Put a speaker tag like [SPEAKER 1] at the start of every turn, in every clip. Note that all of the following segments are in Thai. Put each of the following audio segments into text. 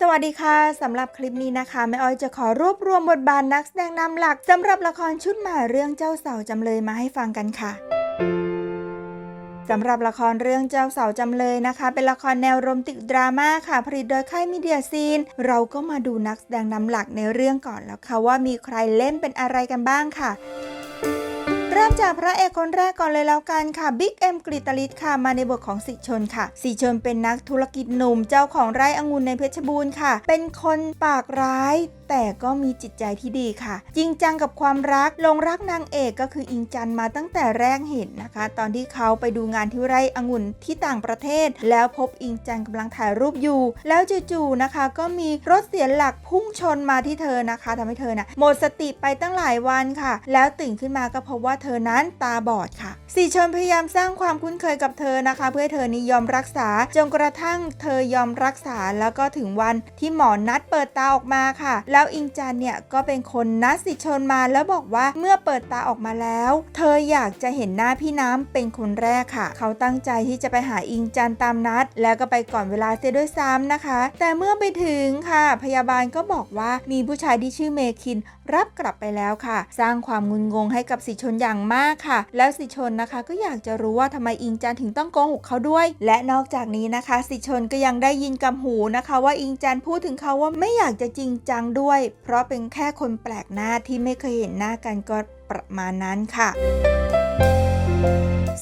[SPEAKER 1] สวัสดีค่ะสำหรับคลิปนี้นะคะแม่อ้อยจะขอรวบรวมบทบาทนักแสดงนำหลักสำหรับละครชุดใหม่เรื่องเจ้าสาวจำเลยมาให้ฟังกันค่ะสำหรับละครเรื่องเจ้าสาวจำเลยนะคะ เป็นละครแนวโรแมนติกดราม่าค่ะผลิตโดยค่ายมีเดียซีน เราก็มาดูนักแสดงนำหลักในเรื่องก่อนแล้วค่ะว่ามีใครเล่นเป็นอะไรกันบ้างค่ะ เริ่มจากพระเอกคนแรกก่อนเลยแล้วกันค่ะบิ๊กเอ็มกริตลิศค่ะมาในบทของสิชนค่ะ สิชนเป็นนักธุรกิจหนุ่มเจ้าของไร่องุ่นในเพชรบูรณ์ค่ะ เป็นคนปากร้ายแต่ก็มีจิตใจที่ดีค่ะ จริงจังกับความรักลงรักนางเอกก็คืออิงจันมาตั้งแต่แรกเห็นนะคะ ตอนที่เขาไปดูงานที่ไร่องุ่นที่ต่างประเทศ แล้วพบอิงจันกำลังถ่ายรูปอยู่ แล้วจู่ๆนะคะ ก็มีรถเสียหลักพุ่งชนมาที่เธอนะคะทำให้เธอน่ะหมดสติไปตั้งหลายวันค่ะ แล้วตื่นขึ้นมาก็พบว่าเธอนั้นตาบอดค่ะสีชนพยายามสร้างความคุ้นเคยกับเธอนะคะ เพื่อเธอนี้ยอมรักษาจนกระทั่งเธอยอมรักษาแล้วก็ถึงวันที่หมอนัดเปิดตาออกมาค่ะ แล้วอิงจันเนี่ยก็เป็นคนนัดสิชนมาแล้วบอกว่าเมื่อเปิดตาออกมาแล้ว เธออยากจะเห็นหน้าพี่น้ำเป็นคนแรกค่ะ เขาตั้งใจที่จะไปหาอิงจันตามนัด แล้วก็ไปก่อนเวลาเสียด้วยซ้ำนะคะ แต่เมื่อไปถึงค่ะ พยาบาลก็บอกว่ามีผู้ชายที่ชื่อเมคิน รับกลับไปแล้วค่ะ สร้างความงุนงงให้กับสิชนอย่างมากค่ะ แล้วสิชนนะคะก็อยากจะรู้ว่าทำไมอิงจันถึงต้องโกหกเขาด้วย และนอกจากนี้นะคะ สิชนก็ยังได้ยินกับหูนะคะ ว่าอิงจันพูดถึงเขาว่าไม่อยากจะจริงจังด้วย เพราะเป็นแค่คนแปลกหน้าที่ไม่เคยเห็นหน้ากันก็ประมาณนั้นค่ะ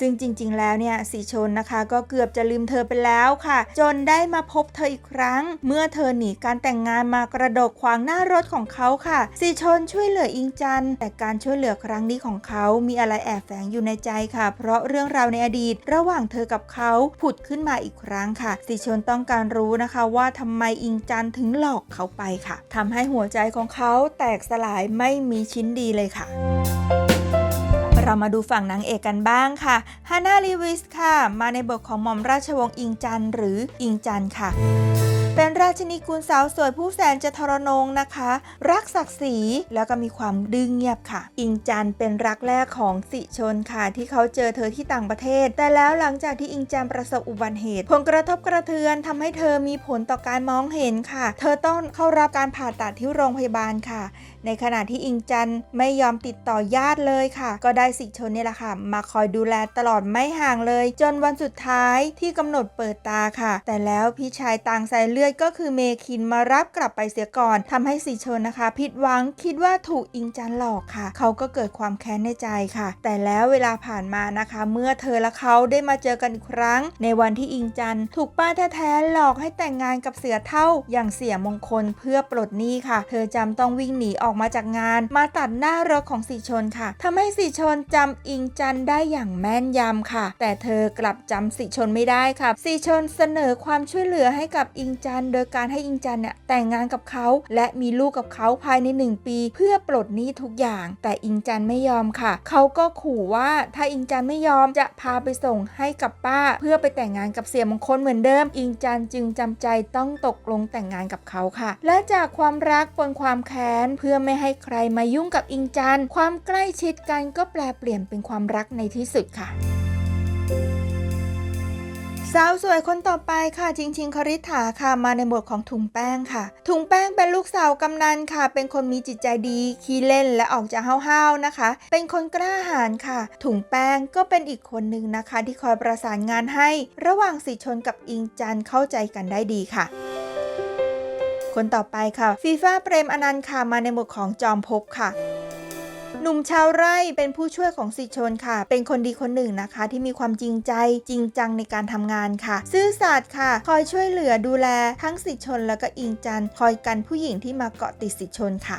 [SPEAKER 1] ซึ่งจริงๆ แล้วเนี่ยสีชนนะคะก็เกือบจะลืมเธอไปแล้วค่ะ จนได้มาพบเธออีกครั้ง เมื่อเธอหนีการแต่งงานมากระโดดขวางหน้ารถของเขาค่ะสีชนช่วยเหลืออิงจัน แต่การช่วยเหลือครั้งนี้ของเขามีอะไรแอบแฝงอยู่ในใจค่ะ เพราะเรื่องราวในอดีต ระหว่างเธอกับเขาผุดขึ้นมาอีกครั้งค่ะสีชนต้องการรู้นะคะว่าทำไมอิงจันถึงหลอกเขาไปค่ะทำให้หัวใจของเขาแตกสลายไม่มีชิ้นดีเลยค่ะ เรามาดูฝั่งนางเอกกันบ้างค่ะฮานาลีวิสค่ะ มาในบทของหม่อมราชวงศ์อิงจันหรืออิงจันค่ะ เป็น ราชินีกุลสาวสวยผู้แสนจะทรนงนะคะ รักศักดิ์ศรีแล้วก็มีความดื้อเงียบค่ะ อิงจันเป็นรักแรกของสิชนค่ะ ที่เขาเจอเธอที่ต่างประเทศ แต่แล้วหลังจากที่อิงจันประสบอุบัติเหตุ ผลกระทบกระเทือนทำให้เธอมีผลต่อการมองเห็นค่ะ เธอต้องเข้ารับการผ่าตัดที่โรงพยาบาลค่ะ ในขณะที่อิงจันไม่ยอมติดต่อญาติเลยค่ะ ก็ได้สิชนเนี่ยแหละค่ะ มาคอยดูแลตลอดไม่ห่างเลย จนวันสุดท้ายที่กำหนดเปิดตาค่ะ แต่แล้วพี่ชายต่างสายเลือดก็คือเมคินมารับกลับไปเสียก่อนทำให้สิชนนะคะ ผิดหวังคิดว่าถูกอิงจันหลอกค่ะ เขาก็เกิดความแค้นในใจค่ะ แต่แล้วเวลาผ่านมานะคะ เมื่อเธอและเขาได้มาเจอกันอีกครั้ง ในวันที่อิงจันถูกป้าแท้ๆหลอกให้แต่งงานกับเสือเท่าอย่างเสียมงคลเพื่อปลดหนี้ค่ะ เธอจำต้องวิ่งหนีออกมาจากงาน มาตัดหน้ารถของสีชนค่ะทำให้สีชนจำอิงจันได้อย่างแม่นยำค่ะ แต่เธอกลับจำสีชนไม่ได้ค่ะสีชนเสนอความช่วยเหลือให้กับอิงจันโดยการให้อิงจันเนี่ยแต่งงานกับเขา และมีลูกกับเขาภายในหนึ่งปี เพื่อปลดหนี้ทุกอย่าง แต่อิงจันไม่ยอมค่ะ เขาก็ขู่ว่าถ้าอิงจันไม่ยอมจะพาไปส่งให้กับป้า เพื่อไปแต่งงานกับเสี่ยมงคลเหมือนเดิม อิงจันจึงจำใจต้องตกลงแต่งงานกับเขาค่ะ และจากความรักปนความแค้นเพื่อไม่ให้ใครมายุ่งกับอิงจันความใกล้ชิดกันก็แปลเปลี่ยนเป็นความรักในที่สุดค่ะ สาวสวยคนต่อไปค่ะจริง ๆ คริษฐาค่ะมาในบทของถุงแป้งค่ะ ถุงแป้งเป็นลูกสาวกำนันค่ะ เป็นคนมีจิตใจดีขี้เล่นและออกจะห้าวๆนะคะ เป็นคนกล้าหาญค่ะ ถุงแป้งก็เป็นอีกคนหนึ่งนะคะ ที่คอยประสานงานให้ ระหว่างสีชนกับอิงจันเข้าใจกันได้ดีค่ะคนต่อไปค่ะฟีฟ่าเปรมอนันต์ค่ะมาในบทของจอมภพค่ะ หนุ่มชาวไร่เป็นผู้ช่วยของสิชนค่ะ เป็นคนดีคนหนึ่งนะคะ ที่มีความจริงใจจริงจังในการทำงานค่ะ ซื่อสัตย์ค่ะ คอยช่วยเหลือดูแลทั้งสิชนแล้วก็อิงจันคอยกันผู้หญิงที่มาเกาะติดสิชนค่ะ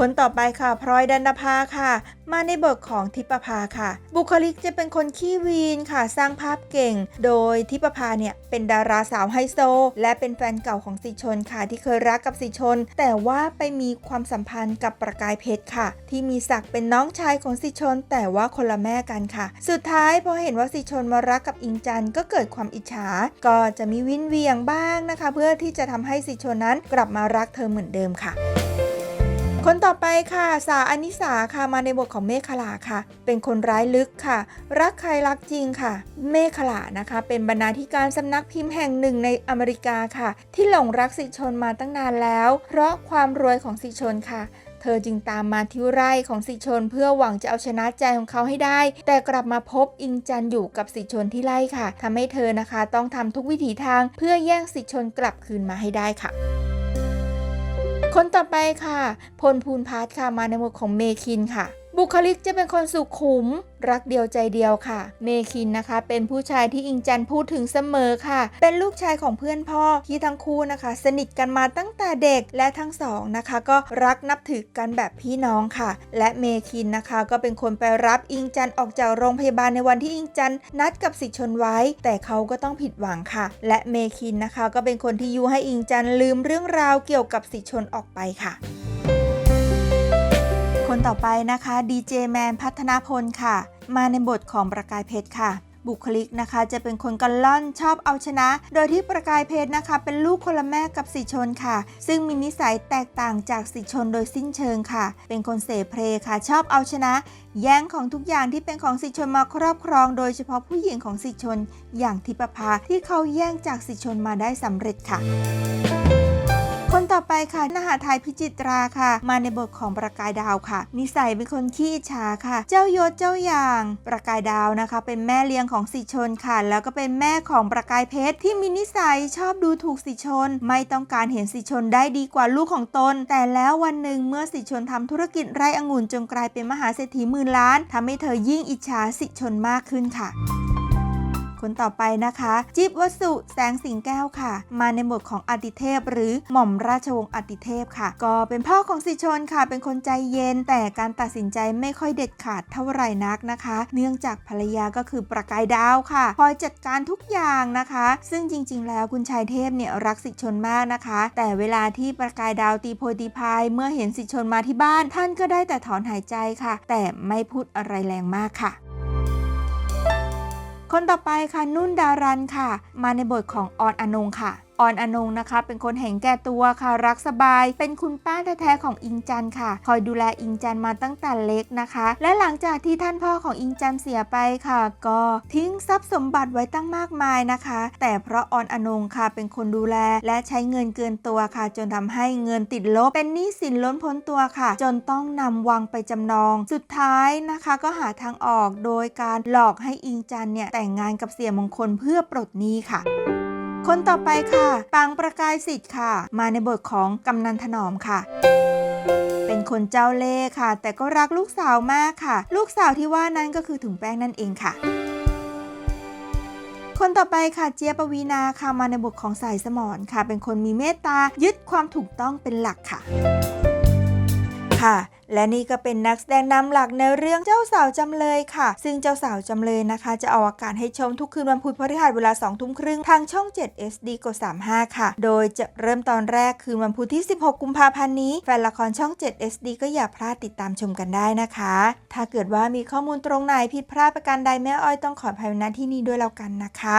[SPEAKER 1] คนต่อไปค่ะพลอยดันภาค่ะ มาในบทของทิปภาค่ะ บุคลิกจะเป็นคนขี้วีนค่ะ สร้างภาพเก่ง โดยทิปภาเนี่ยเป็นดาราสาวไฮโซ และเป็นแฟนเก่าของสิชนค่ะ ที่เคยรักกับสิชน แต่ว่าไปมีความสัมพันธ์กับประกายเพชรค่ะ ที่มีศักดิ์เป็นน้องชายของสิชน แต่ว่าคนละแม่กันค่ะ สุดท้ายพอเห็นว่าสิชนมารักกับอิงจันก็เกิดความอิจฉา ก็จะมีวินเวียงบ้างนะคะ เพื่อที่จะทำให้สิชนนั้นกลับมารักเธอเหมือนเดิมค่ะ คนต่อไปค่ะ สาอนิสาค่ะมาในบทของเมฆขลาค่ะ เป็นคนร้ายลึกค่ะ รักใครรักจริงค่ะ เมฆขลานะคะ เป็นบรรณาธิการสำนักพิมพ์แห่งหนึ่งในอเมริกาค่ะ ที่หลงรักสิชนมาตั้งนานแล้ว เพราะความรวยของสิชนค่ะเธอจึงตามมาที่ไร่ของสิชนเพื่อหวังจะเอาชนะใจของเขาให้ได้ แต่กลับมาพบอิงจันอยู่กับสิชนที่ไร่ค่ะทำให้เธอนะคะ ต้องทำทุกวิถีทางเพื่อแย่งสิชนกลับคืนมาให้ได้ค่ะ คนต่อไปค่ะ พลภูนพาร์ทค่ะมาในหมวดของเมคินค่ะ บุคลิกจะเป็นคนสุขุม รักเดียวใจเดียวค่ะ เมคินนะคะ เป็นผู้ชายที่อิงจันพูดถึงเสมอค่ะ เป็นลูกชายของเพื่อนพ่อที่ทั้งคู่นะคะ สนิทกันมาตั้งแต่เด็กและทั้งสองนะคะ ก็รักนับถือกันแบบพี่น้องค่ะ และเมคินนะคะ ก็เป็นคนไปรับอิงจันออกจากโรงพยาบาลในวันที่อิงจันนัดกับสิทธชนไว้ แต่เขาก็ต้องผิดหวังค่ะ และเมคินนะคะ ก็เป็นคนที่ยุให้อิงจันลืมเรื่องราวเกี่ยวกับสิทธิชนออกไปค่ะ คนต่อไปนะคะดีเจแมนพัฒนาพลค่ะ มาในบทของประกายเพชรค่ะ บุคลิกนะคะ จะเป็นคนกันล่อนชอบเอาชนะ โดยที่ประกายเพชรนะคะ เป็นลูกคนละแม่กับสีชนค่ะ ซึ่งมีนิสัยแตกต่างจากสีชนโดยสิ้นเชิงค่ะ เป็นคนเสเพลค่ะ ชอบเอาชนะ แย่งของทุกอย่างที่เป็นของสิชนมาครอบครอง โดยเฉพาะผู้หญิงของสิชน อย่างทิปภาที่เขาแย่งจากสิชนมาได้สำเร็จค่ะ คนต่อไปค่ะนหาไทยพิจิตราค่ะ มาในบทของประกายดาวค่ะ นิสัยเป็นคนขี้อิจฉาค่ะ เจ้ายศเจ้าอย่าง ประกายดาวนะคะ เป็นแม่เลี้ยงของสิชนค่ะ แล้วก็เป็นแม่ของประกายเพชรที่มีนิสัยชอบดูถูกสิชน ไม่ต้องการเห็นสิชนได้ดีกว่าลูกของตน แต่แล้ววันหนึ่งเมื่อสิชนทำธุรกิจไร่องุ่นจนกลายเป็นมหาเศรษฐีหมื่นล้านทำให้เธอยิ่งอิจฉาสิชนมากขึ้นค่ะ คนต่อไปนะคะ จิ๊บวสุแสงสิงแก้วค่ะ มาในบทของอดิเทพ หรือหม่อมราชวงศ์อดิเทพค่ะ ก็เป็นพ่อของสิชนค่ะ เป็นคนใจเย็น แต่การตัดสินใจไม่ค่อยเด็ดขาดเท่าไหร่นักนะคะ เนื่องจากภรรยาก็คือประกายดาวค่ะ คอยจัดการทุกอย่างนะคะ ซึ่งจริง ๆ แล้วคุณชายเทพเนี่ยรักสิชนมากนะคะ แต่เวลาที่ประกายดาวตีโพตีพายเมื่อเห็นสิชนมาที่บ้าน ท่านก็ได้แต่ถอนหายใจค่ะ แต่ไม่พูดอะไรแรงมากค่ะ คนต่อไปค่ะนุ่นดารันค่ะ มาในบทของออนอนงค่ะออนอนงนะคะ เป็นคนเห็นแก่ตัวค่ะ รักสบาย เป็นคุณป้าแท้ๆของอิงจันค่ะ คอยดูแลอิงจันมาตั้งแต่เล็กนะคะ และหลังจากที่ท่านพ่อของอิงจันเสียไปค่ะ ก็ทิ้งทรัพย์สมบัติไว้ตั้งมากมายนะคะ แต่เพราะออนอนงค่ะ เป็นคนดูแลและใช้เงินเกินตัวค่ะ จนทำให้เงินติดลบ เป็นหนี้สินล้นพ้นตัวค่ะ จนต้องนำวังไปจำนอง สุดท้ายนะคะ ก็หาทางออกโดยการหลอกให้อิงจันเนี่ยแต่งงานกับเสียมงคลเพื่อปลดหนี้ค่ะ คนต่อไปค่ะปังประกายสิทธิ์ค่ะ มาในบทของกำนันถนอมค่ะเป็นคนเจ้าเล่ห์ค่ะ แต่ก็รักลูกสาวมากค่ะ ลูกสาวที่ว่านั้นก็คือถุงแป้งนั่นเองค่ะ คนต่อไปค่ะเจียปวีนาค่ะมาในบทของสายสมอนค่ะ เป็นคนมีเมตตายึดความถูกต้องเป็นหลักค่ะ ค่ะ และนี่ก็เป็นนักแสดงนำหลักในเรื่องเจ้าสาวจำเลยค่ะ ซึ่งเจ้าสาวจำเลยนะคะ จะออกอากาศให้ชมทุกคืนวันพุธพฤหัสเวลา2ทุ่มครึ่งทางช่อง 7 SD กด35 ค่ะ โดยจะเริ่มตอนแรกคืนวันพุธที่ 16 กุมภาพันธ์นี้ แฟนละครช่อง 7 SD ก็อย่าพลาดติดตามชมกันได้นะคะ ถ้าเกิดว่ามีข้อมูลตรงไหนผิดพลาดประการใดแม่อ้อยต้องขออภัยณที่นี้ด้วยแล้วกันนะคะ